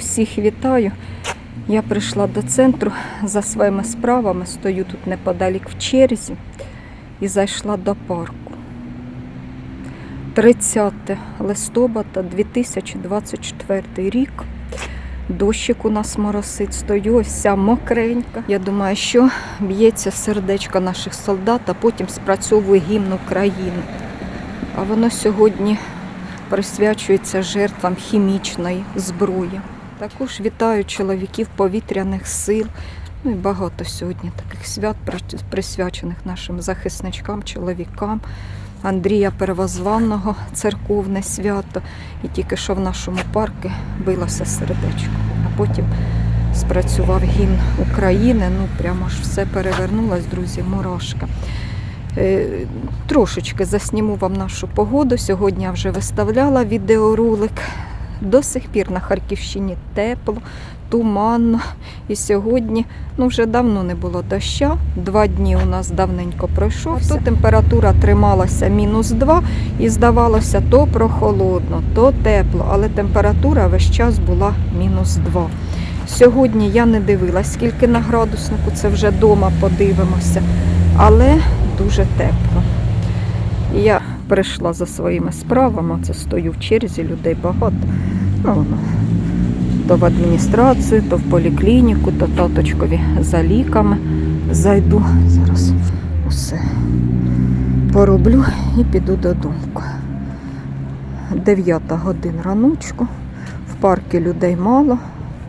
усіх вітаю. Я прийшла до центру за своїми справами, стою тут неподалік в черзі і зайшла до парку. 30 листопада 2024 рік. Дощик у нас моросить, стою ось вся мокренька. Я думаю, що б'ється сердечко наших солдат, а потім спрацьовує гімн України. А воно сьогодні присвячується жертвам хімічної зброї. Також вітаю чоловіків повітряних сил. Ну і багато сьогодні таких свят присвячених нашим захисникам, чоловікам. Андрія Первозванного церковне свято. І тільки що в нашому парку билося сердечко. А потім спрацював гімн України. Ну прямо ж все перевернулось, друзі, мурашка. Е, Трошечки засніму вам нашу погоду. Сьогодні я вже виставляла відеоролик. До сих пір на Харківщині тепло, туманно. І сьогодні ну вже давно не було доща. Два дні у нас давненько пройшов. То температура трималася мінус 2 і здавалося то прохолодно, то тепло, але температура весь час була мінус 2. Сьогодні я не дивилась, скільки на градуснику, це вже вдома подивимося, але дуже тепло. Я прийшла за своїми справами, це стою в черзі, людей багато. Ну, то в адміністрацію, то в поліклініку, то таточкові за ліками зайду. Зараз усе пороблю і піду додому. 9 годин раночку. В парку людей мало,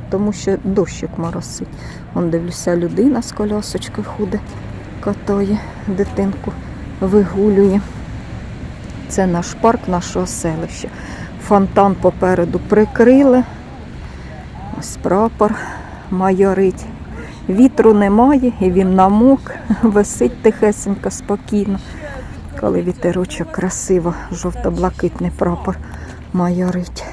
тому що дощик моросить. Вон дивлюся, людина з колясочкою худе, катає дитинку, вигулює. Це наш парк нашого селища. Фонтан попереду прикрили. Ось прапор майорить. Вітру немає, і він намок, висить тихесенько, спокійно. Коли вітерочок красиво, жовто-блакитний прапор майорить.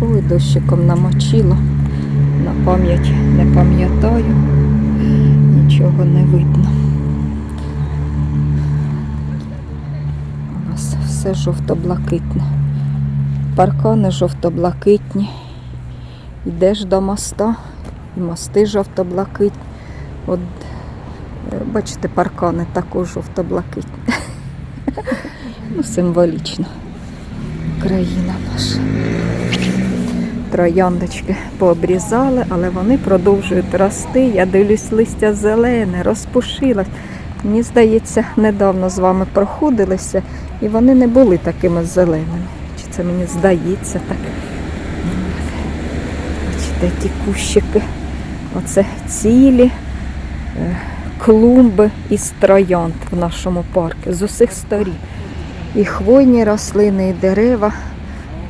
Ой, дощиком намочило. На пам'ять не пам'ятаю, нічого не видно. Все жовто-блакитне. Паркани жовто-блакитні. Йдеш до моста, і мости жовто-блакитні. От, е, бачите, паркани також жовто-блакитні. Ну, символічно. Країна наша. Трояндочки пообрізали, але вони продовжують рости. Я дивлюсь, листя зелене, розпушилось. Мені здається, недавно з вами проходилися, і вони не були такими зеленими. Чи це мені здається так? Бачите, ті кущики. Оце цілі е, клумби із троянд в нашому парку з усіх сторін. І хвойні рослини, і дерева,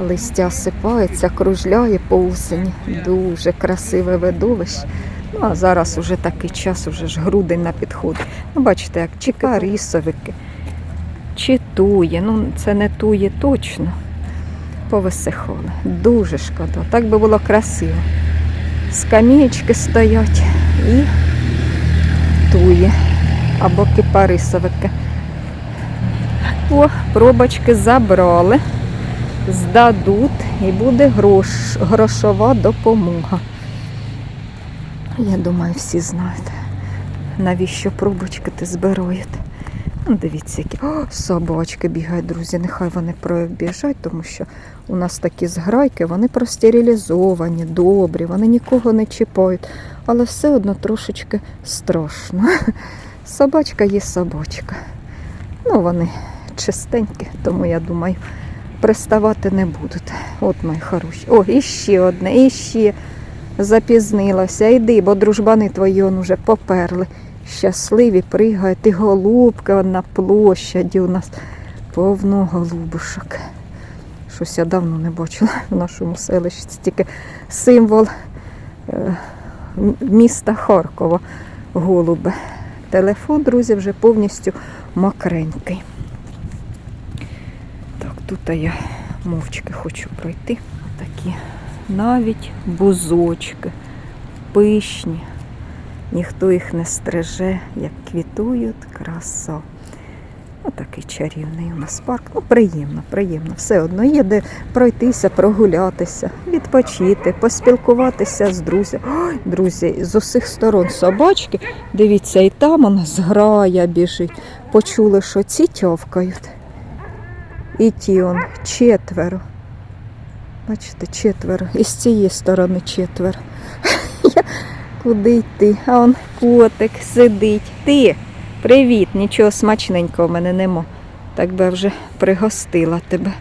листя сипається, кружляє по осені. Дуже красиве видовище. Ну, а зараз уже такий час, уже ж грудень на підході. Ну, бачите, як чи рисовики, чи тує. Ну, це не тує точно. Повисихали. Дуже шкода. Так би було красиво. Скамієчки стоять і тує. Або кипарисовики. О, пробочки забрали, здадуть і буде грош, грошова допомога. Я думаю, всі знають, навіщо пробочки ти збираєте. Ну, дивіться, які О, собачки бігають, друзі. Нехай вони пробіжать, тому що у нас такі зграйки, вони простерилізовані, добрі, вони нікого не чіпають, але все одно трошечки страшно. Собачка є собачка. Ну, вони чистенькі, тому я думаю, приставати не будуть. От мої хороші. О, іще одне, іще запізнилася. Йди, бо дружбани твої он уже поперли. Щасливі пригають, і голубки он на площаді у нас повно голубушок. Щось я давно не бачила в нашому селищі. Це тільки символ е, міста Харкова, голуби. Телефон, друзі, вже повністю мокренький. Так, тут я мовчки хочу пройти. Такі навіть бузочки, пишні. Ніхто їх не стриже, як квітують краса. Отакий чарівний у нас парк. Ну, приємно, приємно. Все одно є де пройтися, прогулятися, відпочити, поспілкуватися з друзями. Друзі, з усіх сторон собачки. Дивіться, і там он зграя біжить. Почули, що ці тьовкають. І ті он четверо. Бачите, четверо. І з цієї сторони четверо. Куди йти? А он котик сидить. Ти. Привіт, нічого смачненького в мене нема. Так би вже пригостила тебе.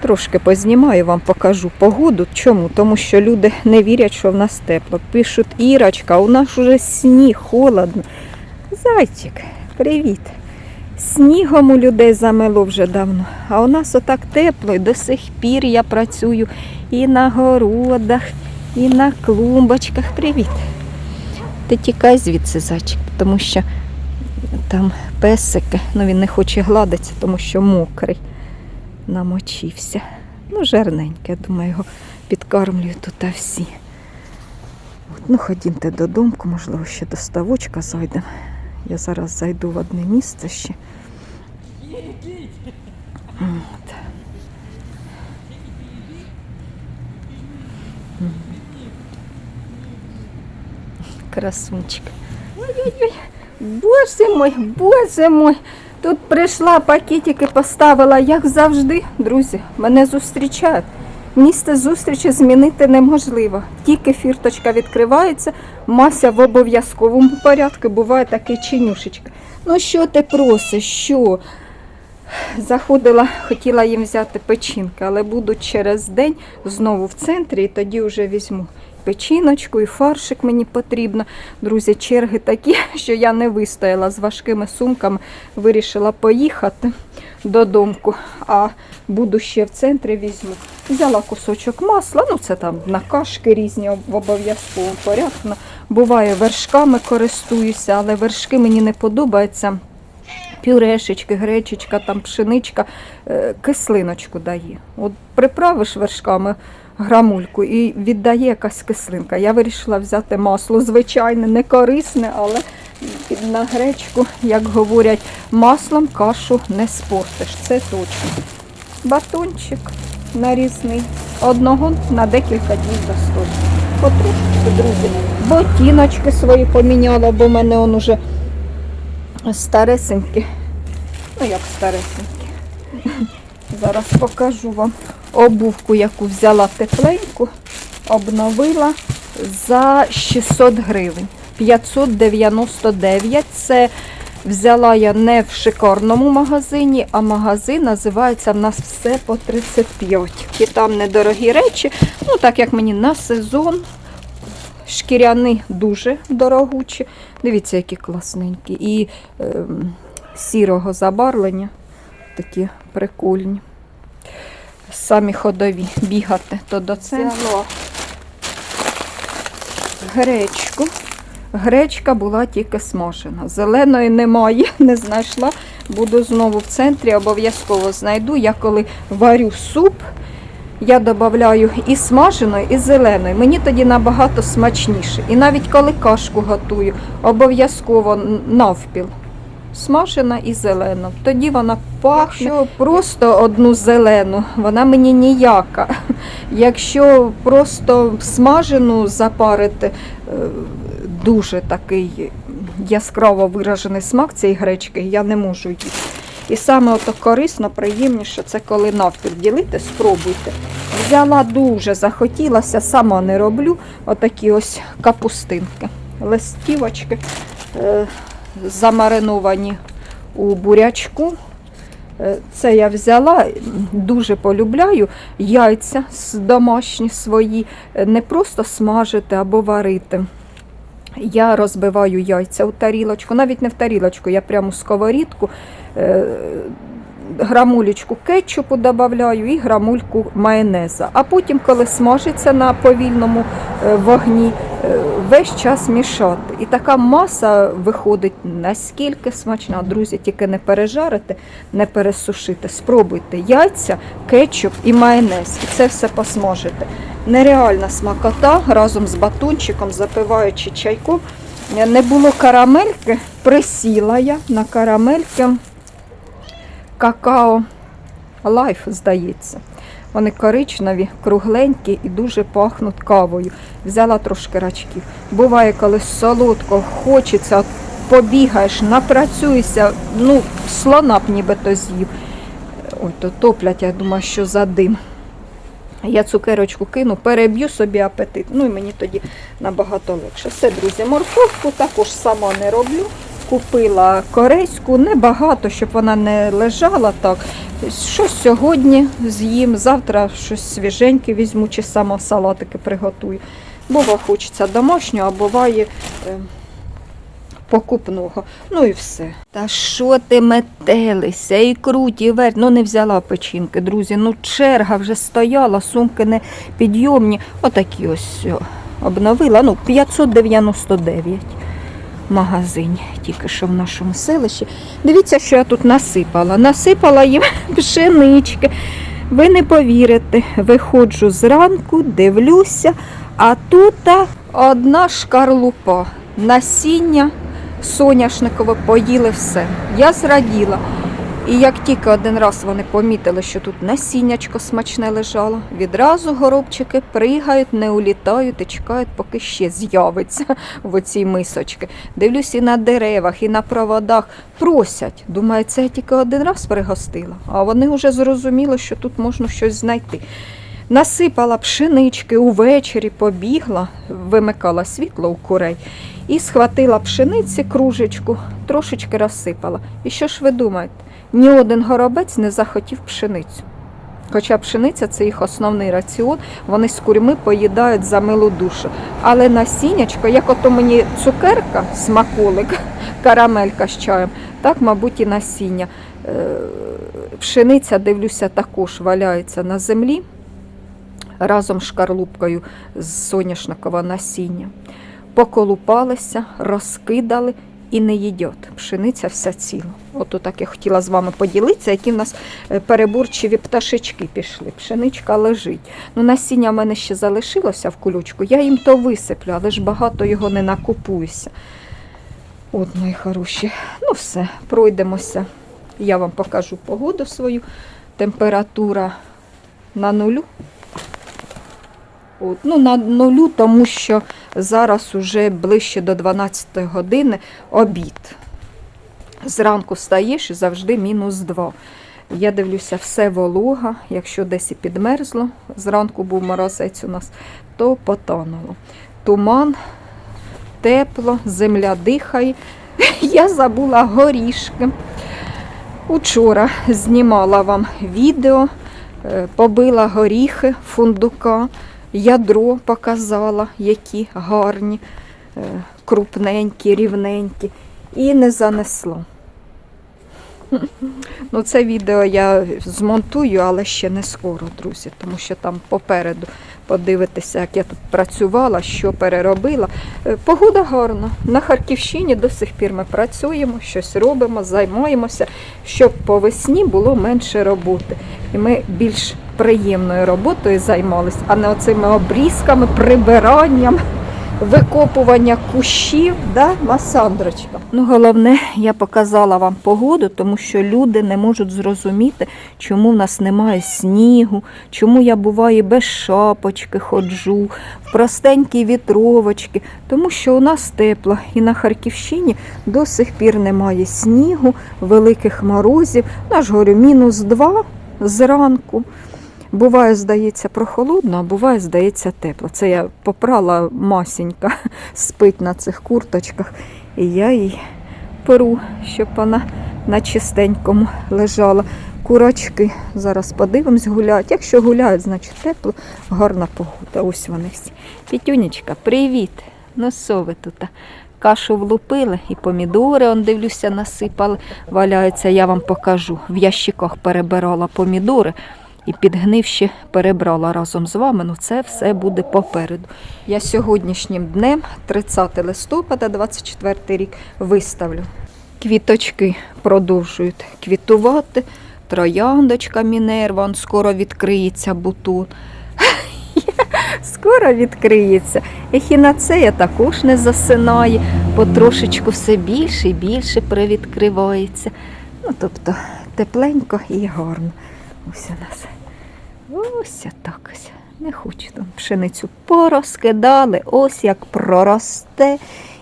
Трошки познімаю, вам покажу погоду. Чому? Тому що люди не вірять, що в нас тепло. Пишуть, Ірочка, у нас уже сніг, холодно. Зайчик, привіт. Снігом у людей замело вже давно. А у нас отак тепло, і до сих пір я працюю і на городах, і на клумбочках. Привіт. Ти тікай звідси, зайчик, тому що там песики, ну він не хоче гладитися, тому що мокрий, намочився. Ну, жарненький, я думаю, його підкармлюю тут всі. От, ну, ходімте додому, можливо, ще до ставочка зайдемо. Я зараз зайду в одне місце ще. От. Красунчик. Ой-ой-ой. Боже мой, боже мой. Тут прийшла, пакетики поставила, як завжди. Друзі, мене зустрічають. Місце зустрічі змінити неможливо. Тільки фірточка відкривається, Мася в обов'язковому порядку, буває такий чинюшечка. Ну що ти просиш? Що? Заходила, хотіла їм взяти печінки, але буду через день знову в центрі і тоді вже візьму печіночку і фаршик мені потрібно. Друзі, черги такі, що я не вистояла з важкими сумками, вирішила поїхати додому, а буду ще в центрі візьму. Взяла кусочок масла, ну це там на кашки різні порядку. Ну, Буває, вершками користуюся, але вершки мені не подобаються. Пюрешечки, гречечка, там пшеничка, е, кислиночку дає. От приправиш вершками грамульку і віддає якась кислинка. Я вирішила взяти масло звичайне, не корисне, але на гречку, як говорять, маслом кашу не спортиш. Це точно. Батончик нарізний. Одного на декілька днів достатньо. Потрошки, друзі. Ботіночки свої поміняла, бо в мене он уже старесенькі. Ну як старесенькі. Зараз покажу вам обувку, яку взяла тепленьку, обновила за 600 гривень. 599. Це взяла я не в шикарному магазині, а магазин називається в нас все по 35. І там недорогі речі. Ну, так як мені на сезон. Шкіряні дуже дорогучі. Дивіться, які класненькі. І ем, сірого забарвлення. Такі прикольні. Самі ходові бігати то до центру. Гречку. Гречка була тільки смажена. Зеленої немає, не знайшла. Буду знову в центрі, обов'язково знайду. Я коли варю суп, я додаю і смаженої, і зеленої. Мені тоді набагато смачніше. І навіть коли кашку готую, обов'язково навпіл. Смажена і зелена. Тоді вона пахне Якщо просто одну зелену, вона мені ніяка. Якщо просто смажену запарити, е, дуже такий яскраво виражений смак цієї гречки, я не можу їсти. І саме ото корисно, приємніше, це коли навпіл ділити, спробуйте. Взяла дуже, захотілося, сама не роблю. Отакі ось капустинки. Листівочки е, замариновані у бурячку. Е, Це я взяла, дуже полюбляю яйця домашні свої, е, не просто смажити або варити. Я розбиваю яйця у тарілочку, навіть не в тарілочку, я прямо у сковорідку. Грамулечку кетчупу додаю і грамульку майонеза. А потім, коли смажиться на повільному е, вогні, е, весь час мішати. І така маса виходить наскільки смачна. Друзі, тільки не пережарите, не пересушите. Спробуйте яйця, кетчуп і майонез. І це все посмажите. Нереальна смакота разом з батончиком, запиваючи чайком. не було карамельки, присіла я на карамельки какао лайф, здається. Вони коричневі, кругленькі і дуже пахнуть кавою. Взяла трошки рачків. Буває, коли солодко хочеться, побігаєш, напрацюєшся, ну, слона б нібито з'їв. Ой, то топлять, я думаю, що за дим. Я цукерочку кину, переб'ю собі апетит. Ну і мені тоді набагато легше. Все, друзі, морковку також сама не роблю. Купила корейську, небагато, щоб вона не лежала так. Щось сьогодні з'їм, завтра щось свіженьке візьму, чи сама салатики приготую. Бува хочеться домашнього, а буває е, покупного. Ну і все. Та що ти метелися і круті і верть. Ну не взяла печінки, друзі. Ну черга вже стояла, сумки не підйомні. Отакі ось обновила. Ну, 599 в магазині, тільки що в нашому селищі. Дивіться, що я тут насипала. Насипала їм пшенички. Ви не повірите, виходжу зранку, дивлюся, а тут одна шкарлупа насіння соняшникове поїли все. Я зраділа. І як тільки один раз вони помітили, що тут насіннячко смачне лежало, відразу горобчики пригають, не улітають і чекають, поки ще з'явиться в оцій мисочки. Дивлюсь і на деревах, і на проводах. Просять. Думаю, це я тільки один раз пригостила. А вони вже зрозуміли, що тут можна щось знайти. Насипала пшенички увечері, побігла, вимикала світло у курей і схватила пшениці кружечку, трошечки розсипала. І що ж ви думаєте? Ні один горобець не захотів пшеницю. Хоча пшениця це їх основний раціон, вони з курьми поїдають за милу душу. Але насіннячко, як ото мені цукерка, смаколик, карамелька з чаєм, так, мабуть, і насіння. Е, Пшениця, дивлюся, також валяється на землі разом з шкарлупкою з соняшникового насіння. Поколупалися, розкидали і не їдять. Пшениця вся ціла. От так я хотіла з вами поділитися, які в нас е, переборчиві пташечки пішли. Пшеничка лежить. Ну, насіння в мене ще залишилося в кулючку. Я їм то висиплю, але ж багато його не накупуюся. От, мої хороші. Ну все, пройдемося. Я вам покажу погоду свою. Температура на нулю. От, ну, на нулю, тому що зараз уже ближче до 12 години обід. Зранку встаєш і завжди мінус 2. Я дивлюся, все волога. Якщо десь і підмерзло, зранку був морозець у нас, то потонуло. Туман, тепло, земля дихає. Я забула горішки. Учора знімала вам відео, е, побила горіхи фундука, ядро показала, які гарні, е, крупненькі, рівненькі, і не занесло. Ну, це відео я змонтую, але ще не скоро, друзі, тому що там попереду подивитися, як я тут працювала, що переробила. Е, Погода гарна. На Харківщині до сих пір ми працюємо, щось робимо, займаємося, щоб по весні було менше роботи. І ми більш приємною роботою займалися, а не оцими обрізками, прибиранням викопування кущів, да, Масандрочка? Ну, головне, я показала вам погоду, тому що люди не можуть зрозуміти, чому в нас немає снігу, чому я буваю без шапочки ходжу, в простенькі вітровочки, тому що у нас тепло і на Харківщині до сих пір немає снігу, великих морозів. Я говорю, мінус два зранку. Буває, здається, прохолодно, а буває, здається, тепло. Це я попрала масінька, спить на цих курточках, і я їй перу, щоб вона на чистенькому лежала. Курочки зараз подивимось, гуляють. Якщо гуляють, значить тепло, гарна погода. Ось вони всі. Пітюнечка, привіт! Ну що ви тут? Кашу влупили і помідори, он дивлюся, насипали. Валяються, я вам покажу. В ящиках перебирала помідори і підгнивші перебрала разом з вами. Ну це все буде попереду. Я сьогоднішнім днем, 30 листопада, 24 рік, виставлю. Квіточки продовжують квітувати. Трояндочка Мінерва, скоро відкриється бутон. скоро відкриється. Ехінацея також не засинає, потрошечку все більше і більше привідкривається. Ну, тобто тепленько і гарно. Ось у нас. Ось так. Не хочу там пшеницю порозкидали, ось як проросте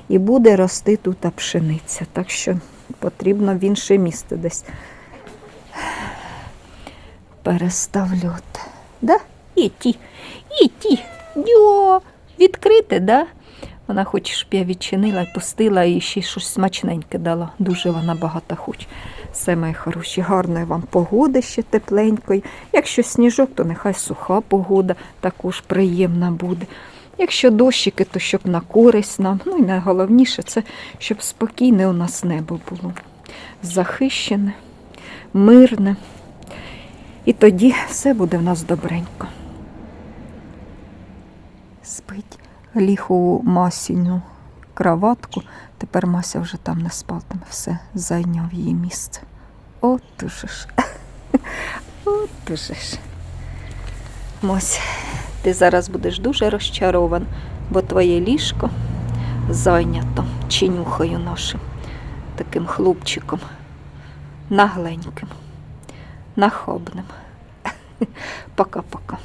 і буде рости тут пшениця. Так що потрібно в інше місце десь переставляти. Да? І ті, і ті. Йо, відкрите, да? Вона хоче, щоб я відчинила і пустила і ще щось смачненьке дала. Дуже вона багато хоче. Все, мої хороші, гарної вам погоди ще тепленької. Якщо сніжок, то нехай суха погода також приємна буде. Якщо дощики, то щоб на користь нам. Ну і найголовніше це, щоб спокійне у нас небо було. Захищене, мирне. І тоді все буде в нас добренько. Спить ліг у Масіну кроватку. Тепер Мася вже там не спатиме. Все, зайняв її місце. От уже ж. От уже ж. Мось, ти зараз будеш дуже розчарован, бо твоє ліжко зайнято чинюхою нашим таким хлопчиком, нагленьким, нахабним. Пока-пока.